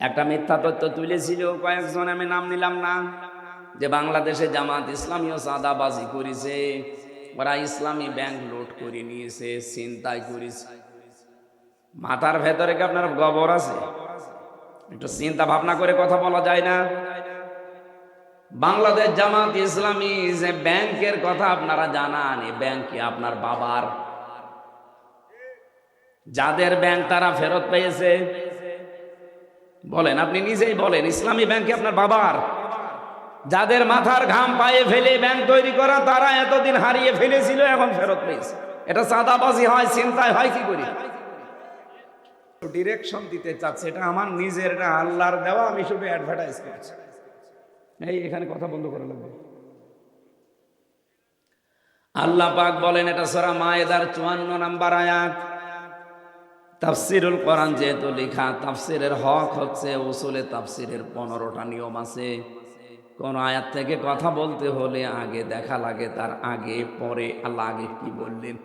একটা মিথ্যা তথ্য তুলেছিল, কয়েকজন, আমি নাম নিলাম না, যে বাংলাদেশে জামাত ইসলামীয় চাঁদাবাজি করেছে, ওরা ইসলামী ব্যাংক লুট করে নিয়েছে চিন্তায় করেছে। মাথার ভেতরে কি আপনার গবর আছে? একটু চিন্তা ভাবনা করে কথা বলা যায় না? বাংলাদেশ জামাত ইসলামী যে ব্যাংকের কথা আপনারা জানান, এই ব্যাংক আপনার বাবার? যাদের ব্যাংক তারা ফেরত পেয়েছে বলেন, আপনি নিজেই বলেন, ইসলামী ব্যাংকে আপনার বাবার। যাদের মাথার ঘাম পায়ে ফেলে ব্যাংক তৈরি করা, তারা এতদিন হারিয়ে ফেলেছিল, এখন ফেরত পেয়েছে। এটা চাঁদাবাজি হয়, চিন্তায় হয় কি করি? ডিরেকশন দিতে চাচ্ছে, এটা আমার নিজের, এটা আল্লাহর দেওয়া, আমি শুধু অ্যাডভার্টাইজ করছি। এই, এখানে কথা বন্ধ করে লাগবে আল্লাহ পাক বলেন, এটা সরা মায়েদার চুয়ান্ন নাম্বার আয়াত। তাফসিরুল কোরআন যেহেতু লেখা, তাফসিরের হক হচ্ছে উসুলে তাফসিরের পনেরোটা নিয়ম আছে। কোন আয়াত থেকে কথা বলতে হলে আগে দেখা লাগে, তার আগে, পরে আল্লাহ আগে কি বললেন।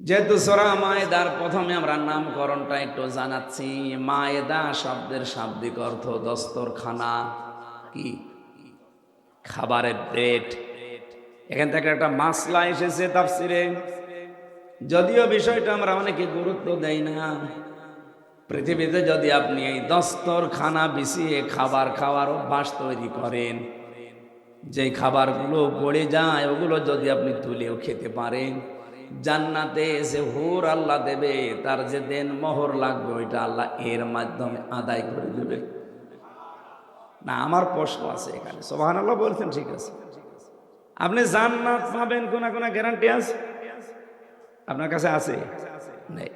যেহেতু সোরা মায়েদার প্রথমে আমরা নামকরণটা একটু জানাচ্ছি, মায়েদা শব্দের শাব্দিক অর্থ দস্তরখানা, কি? খাবারের প্লেট। এখান থেকে একটা মাসলা এসেছে তাফসিরে। যদিও বিষয়টা আমরা অনেকে গুরুত্ব দেই না। পৃথিবীতে যদি আপনি এই দস্তর খানা বিছিয়ে খাবার খাওয়ার অভ্যাস তৈরি করেন যে খাবারগুলো পড়ে যায়, ওগুলো যদি আপনি তুলেও খেতে পারেন, জান্নাতে এসে হুর আল্লাহ দেবে, তার যে দেন মোহর লাগবে, ওইটা আল্লাহ এর মাধ্যমে আদায় করে দেবে। না, আমার প্রশ্ন আছে এখানে। সোহান আল্লাহ বলছেন, ঠিক আছে। আপনি জান্নাত পাবেন কোনা কোনা গ্যারান্টি আছে? আপনার কাছে আছে? নেই।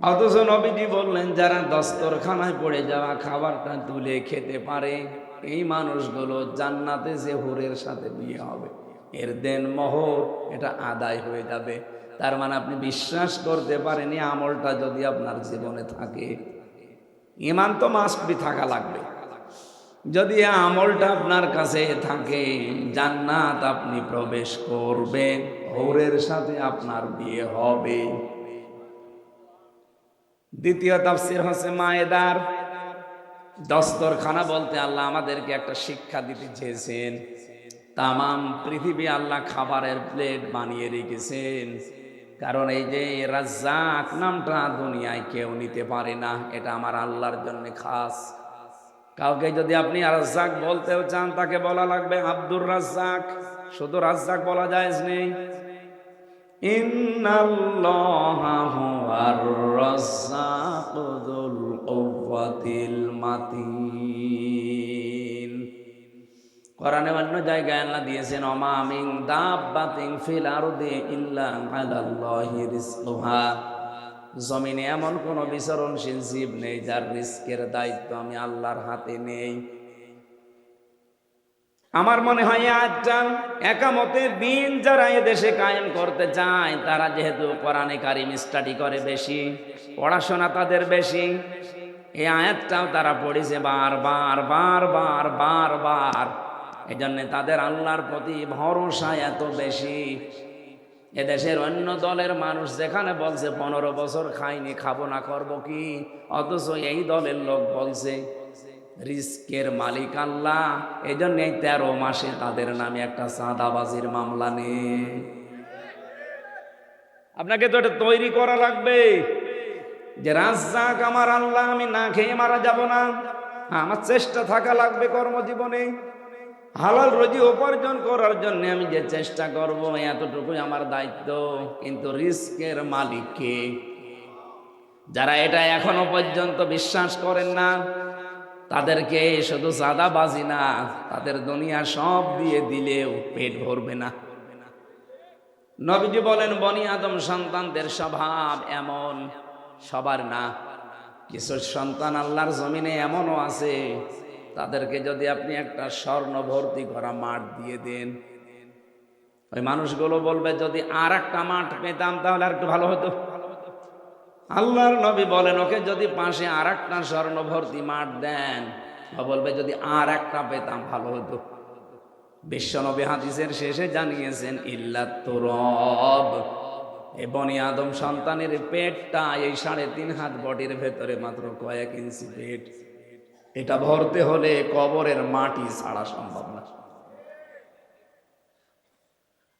অথচ নবীজি বললেন, যারা দস্তরখানায় পড়ে যাওয়া খাবারটা তুলে খেতে পারে, এই মানুষগুলো জান্নাতে যে হুরের সাথে বিয়ে হবে, এর দেন মোহর, এটা আদায় হয়ে যাবে। তার মানে আপনি বিশ্বাস করতে পারেন আমলটা যদি আপনার জীবনে থাকে। ইমান তো মাস্ট বি থাকা লাগবে। যদি আমলটা আপনার কাছে থাকে, জান্নাত আপনি প্রবেশ করবেন হৌরের সাথে আপনার বিয়ে হবে। দ্বিতীয় তাফসির হচ্ছে মায়েদার। দস্তরখানা বলতে আল্লাহ আমাদেরকে একটা শিক্ষা দিতে চেয়েছেন। তামাম পৃথিবী আল্লাহ খাবারের প্লেট বানিয়ে রেখেছেন। কারণ এই যে রাজ্জাক নামটা দুনিয়ায় কেউ নিতে পারে না, এটা আমার আল্লাহর জন্য খাস। কাউকে যদি আপনি রাজ্জাক বলতেও চান, তাকে বলা লাগবে আব্দুর রাজ্জাক। শুধু রাজ্জাক বলা যায় নেই। কোরআনে অন্য জায়গায় আল্লাহ দিয়েছেন অমা মিন দাব্বাতিন ফিল আরদি ইল্লা আলাল্লাহি রিজকুহা। জমিনে এমন কোনো বিচরণশীল জীব নেই যার রিস্কের দায়িত্ব আমি আল্লাহর হাতে নেই। আমার মনে হয় আজটা একামতের দিন যারা দেশে কায়েম করতে চায়, তারা যেহেতু কোরআনে কারিম স্টাডি করে বেশি, পড়াশোনা তাদের বেশি, এই আয়াতটাও তারা পড়েছে বারবার বারবার বারবার এই জন্যে তাদের আল্লাহর প্রতি ভরসা এত বেশি। এদেশের অন্য দলের মানুষ যেখানে বলছে, পনেরো বছর খাইনি, খাব না, করব কি? অথচ এই দলের লোক বলছে, রিস্কের মালিক আল্লাহ। এই জন্য এই তেরো মাসে তাদের নামে একটা চাঁদাবাজির মামলা নেই। আপনাকে তো এটা তৈরি করা লাগবে। যে রাজ্জাক আমার আল্লাহ, আমি না খেয়ে মারা যাব না। আমার চেষ্টা থাকা লাগবে কর্মজীবনে। হালাল রোজি উপার্জন করার জন্য আমি যে চেষ্টা করব এতটুকুই আমার দায়িত্ব। কিন্তু রিস্কের মালিককে যারা এটা এখনও পর্যন্ত বিশ্বাস করেন না, তাদেরকে শুধু সাদা বাজি না, তাদের দুনিয়া সব দিয়ে দিলেও পেট ভরবে না। নবীজি বলেন, বনি আদম সন্তানদের স্বভাব এমন, সবার না। কিছু সন্তান আল্লাহর জমিনে এমনও আছে তাদেরকে যদি আপনি একটা স্বর্ণ ভর্তি করা মাঠ দিয়ে দেন। ওই মানুষগুলো বলবে, যদি আর একটা মাঠ পেতাম তাহলে আর একটু ভালো হতো। আল্লাহর নবী বলেন, ওকে যদি পাশে আর একটা স্বর্ণ ভর্তি মাঠ দেন বলবে, যদি আর একটা পেতাম ভালো হতো। বিশ্বনবী হাদিসের শেষে জানিয়েছেন, ইল্লা তুরব। এ বনি আদম সন্তানের পেটটা এই সাড়ে তিন হাত বডির ভেতরে মাত্র কয়েক ইঞ্চি পেট। এটা ভরতে হলে কবরের মাটি ছাড়া সম্ভব না।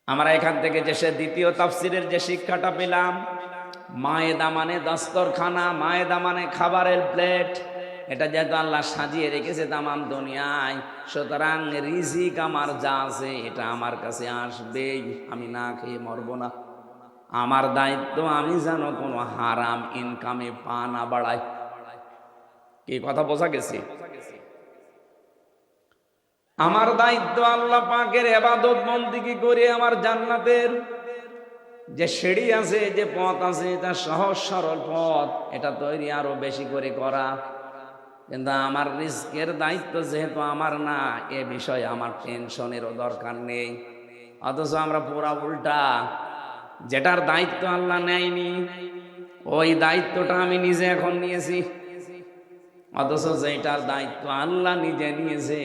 আমরা এখান থেকে যে সে দ্বিতীয় তাফসিরের যে শিক্ষাটা পেলাম, মায়েদা মানে দস্তরখানা, মায়েদা মানে খাবারের প্লেট। এটা যেহেতু আল্লাহ সাজিয়ে রেখেছে তামাম দুনিয়ায়, সুতরাং রিজিক আমার যা আছে এটা আমার কাছে আসবেই, আমি না খেয়ে মরবো না। আমার দায়িত্ব আমি যেন কোনো হারাম ইনকামে পা না বাড়াই। কি কথা বোঝা গেছে? আমার দায়িত্ব আল্লাহ পাকের এবাদত বন্দিগি করে আমার জান্নাতের যে সিঁড়ি আছে, যে পথ আছে, এটা সহজ সরল পথ, এটা তৈরি আরও বেশি করে করা। কিন্তু আমার রিস্কের দায়িত্ব যেহেতু আমার না, এ বিষয়ে আমার টেনশনেরও দরকার নেই। অথচ আমরা পুরা উল্টা, যেটার দায়িত্ব আল্লাহ নেয়নি, ওই দায়িত্বটা আমি নিজে এখন নিয়েছি। অথচ যেটার দায়িত্ব আল্লাহ নিজে নিয়েছে,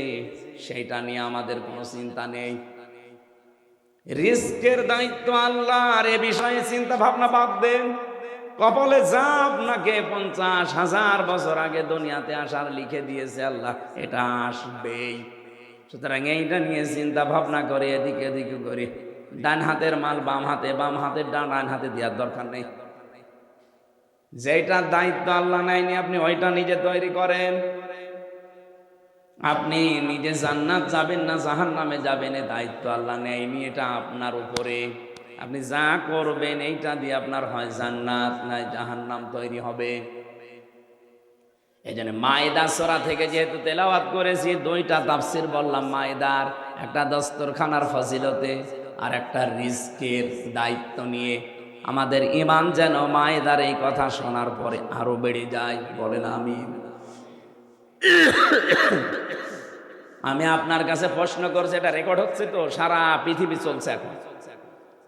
সেইটা নিয়ে আমাদের কোনো চিন্তা নেই। রিস্কের দায়িত্ব আল্লাহ, আর এ বিষয়ে চিন্তা ভাবনা বাদ দেন। কপালে যা আপনাকে পঞ্চাশ হাজার বছর আগে দুনিয়াতে আসার লিখে দিয়েছে আল্লাহ, এটা আসবেই। সুতরাং এইটা নিয়ে চিন্তা ভাবনা করে, এদিকে এদিকে করে। ডান হাতের মাল বাম হাতে বাম হাতের ডান ডান হাতে দেওয়ার দরকার নেই। যেটার দায়িত্ব আল্লাহ নেয়নি, আপনি ওইটা নিজে তৈরি করেন। আপনি নিজে জান্নাত যাবেন না জাহান নামে যাবেন দায়িত্ব আল্লাহ নেয়নি, এটা আপনার উপরে। আপনি যা করবেন, এইটা দিয়ে আপনার হয় জান্নাত, নাই জাহান্নাম তৈরি হবে। এই জন্য মায়েদা সরা থেকে যেহেতু তেলাওয়াত করেছি, দুইটা তাফসির বললাম, মায়েদার, একটা দস্তরখানার ফজিলতে আর একটা রিস্কের দায়িত্ব নিয়ে। আমাদের ইমান যেন মায়েদার এই কথা শোনার পরে আরও বেড়ে যায়। বলেন আমি আমি আপনার কাছে প্রশ্ন করছি, এটা রেকর্ড হচ্ছে তো? সারা পৃথিবী চলছে এখন।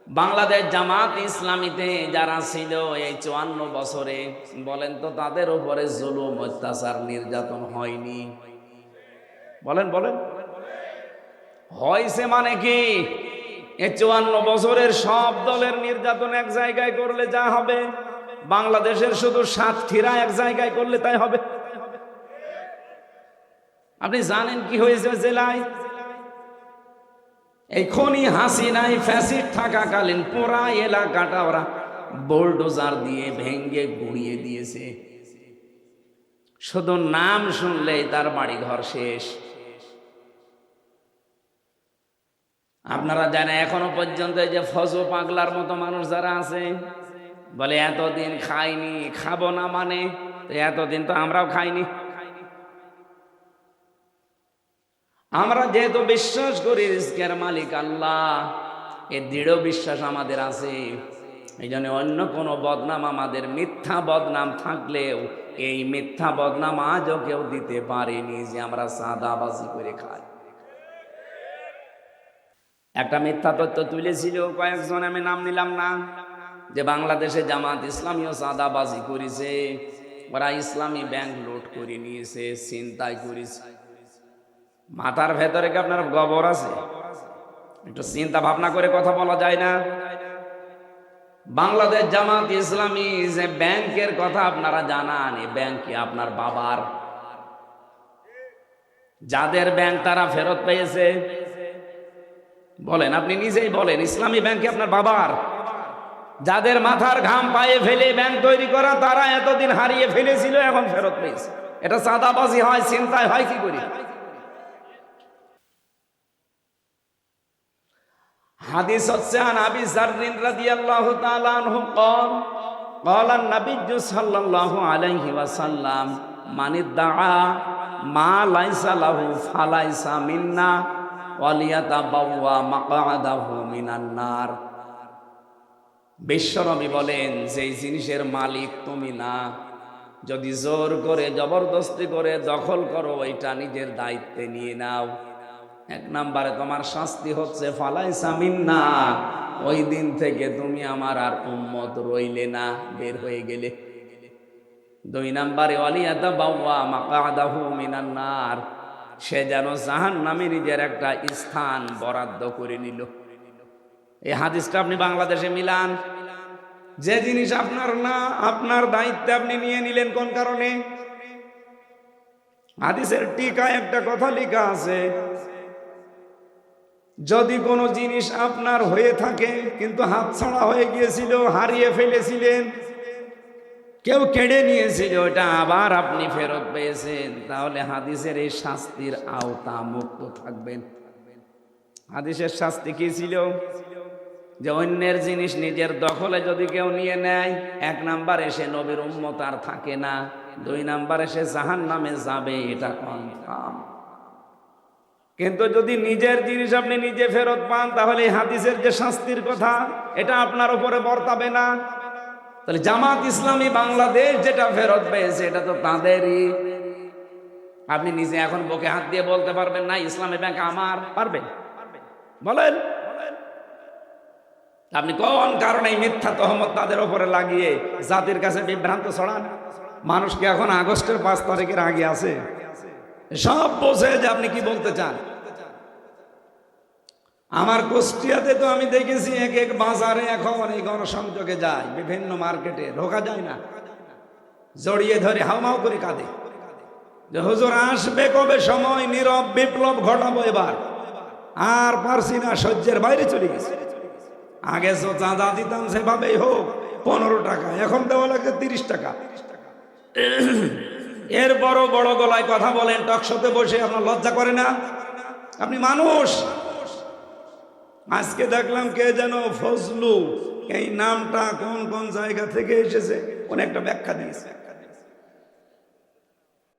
বাংলাদেশ জামাত ইসলামীতে যারা ছিল এই চুয়ান্ন বছরে, বলেন তো তাদের উপরে জুলুম, অত্যাচার, নির্যাতন হয়নি। বলেন বলেন। হয়েছে মানে কি? এই চুয়ান্ন বছরের সব দলের নির্যাতন এক জায়গায় করলে যা হবে, বাংলাদেশের শুধু সাতক্ষীরা এক জায়গায় করলে তাই হবে। আপনি জানেন কি হয়েছে জেলায়? এই খনি হাসিনাই ফ্যাসিড থাকাকালীন পুরা এলাকাটা ওরা বোল্ডোজার দিয়ে ভেঙ্গে গুড়িয়ে দিয়েছে। শুধু নাম শুনলেই তার বাড়ি ঘর শেষ। আপনারা জানেন এখনও পর্যন্ত যে ফজো পাগলার মতো মানুষ যারা আছে, বলে এতদিন খাইনি, খাব না মানে এতদিন তো আমরাও খাইনি। আমরা যেহেতু বিশ্বাস করি রিস্কের মালিক আল্লাহ, এ দৃঢ় বিশ্বাস আমাদের আছে। এই জন্য অন্য কোনো বদনাম আমাদের মিথ্যা বদনাম থাকলেও এই মিথ্যা বদনাম আজও কেউ দিতে পারেনি যে আমরা সাদাবাজি করে খাই। একটা মিথ্যা তথ্য তুলেছিল, কয়েকজন, আমি নাম নিলাম না। যে বাংলাদেশে জামাত ইসলামীয় সাদাবাজি করেছে, ওরা ইসলামী ব্যাংক লুট করে নিয়েছে চিন্তায় করেছে। মাথার ভেতরে কি আপনার গবর আছে? একটু চিন্তা ভাবনা করে কথা বলা যায় না। বাংলাদেশ জামাত ইসলামী যে ব্যাংকের কথা আপনারা জানান এই ব্যাংক কি আপনার বাবার? যাদের ব্যাংক তারা ফেরত পেয়েছে বলেন আপনি নিজেই বলেন ইসলামী ব্যাংক কি আপনার বাবার যাদের মাথার ঘাম পায়ে ফেলে ব্যাংক তৈরি করা তারা এতদিন হারিয়ে ফেলেছিল এখন ফেরত পেয়েছে এটা চাঁদাবাজি হয় চিন্তায় হয় কি করি হাদিস হচ্ছে আন আবি জাররিন রাদিয়াল্লাহু তাআলা আনহু قال قال النبي صلى الله عليه وسلم من ادعى ما ليس له فليس منا মিনান্নার বিশ্বনবী বলেন, যেই জিনিসের মালিক তুমি না, যদি জোর করে, জবরদস্তি করে দখল করো এটা নিজের দায়িত্বে নিয়ে নাও। এক নাম্বারে তোমার শাস্তি হচ্ছে ফালাই সামিন না ওই দিন থেকে তুমি আমার আর উম্মত রইলে না, বের হয়ে গেলে। দুই নাম্বারে অলিয়াদা বাউয়া মাকাদাহু মিনান্নার সে যেন জাহান নামে নিজের একটা স্থান বরাদ্দ করে নিল। এই হাদিসটা আপনি বাংলাদেশে মিলান। যে জিনিস আপনার না, আপনার দায়িত্বে আপনি নিয়ে নিলেন কোন কারণে? হাদিসের টিকা একটা কথা লেখা আছে, যদি কোনো জিনিস আপনার হয়ে থাকে, কিন্তু হাতছাড়া হয়ে গিয়েছিল, হারিয়ে ফেলেছিলেন কেউ কেড়ে নিয়েছিল ওটা আবার আপনি ফেরত পেয়েছেন। তাহলে হাদিসের এই শাস্তির আওতা মুক্ত থাকবেন। হাদিসের শাস্তি কি ছিল? যে অন্যের জিনিস নিজের দখলে যদি কেউ নিয়ে নেয়, এক নাম্বার এসে নবীর উম্মত আর থাকে না, দুই নাম্বার এসে জাহান নামে যাবে, এটা কনফার্ম। কিন্তু যদি নিজের জিনিস আপনি নিজে ফেরত পান, তাহলে হাদিসের যে শাস্তির কথা, এটা আপনার উপরে বর্তাবে না। তাহলে জামাত ইসলামী বাংলাদেশ যেটা ফেরত পেয়েছে, এটা তো তাদেরই। আপনি নিজে এখন বুকে হাত দিয়ে বলতে পারবেন না, ইসলামী ব্যাংক আমার পারবেন বলেন। আপনি কোন কারণে মিথ্যা তহমত তাদের ওপরে লাগিয়ে জাতির কাছে বিভ্রান্ত ছড়ান? মানুষকে এখন আগস্টের পাঁচ তারিখের আগে আছে? সব বোঝে যে আপনি কি বলতে চান। আমার কুষ্টিয়াতে তো আমি দেখেছি এক এক বাজারে এখন এই গণসংযোগে যায়, বিভিন্ন মার্কেটে, ঢোকা যায় না। জড়িয়ে ধরে হাউমাউ করে কাঁদে। যে হুজুর আসবে কবে সময়? নীরব বিপ্লব ঘটাবো এবার। আর পারছি না, সহ্যের বাইরে চলে গেছে। আগে তো চাঁদা দিতাম সেভাবেই হোক, পনেরো টাকা, এখন দেওয়া লাগছে তিরিশ টাকা। এর বড় বড় গলায় কথা বলেন, টকশোতে বসে আপনার লজ্জা করে না। আপনি মানুষ আজকে দেখলাম কে যেন ফজলু, এই নামটা কোন কোন জায়গা থেকে এসেছে? অনেকটা ব্যাখ্যা দিয়েছে।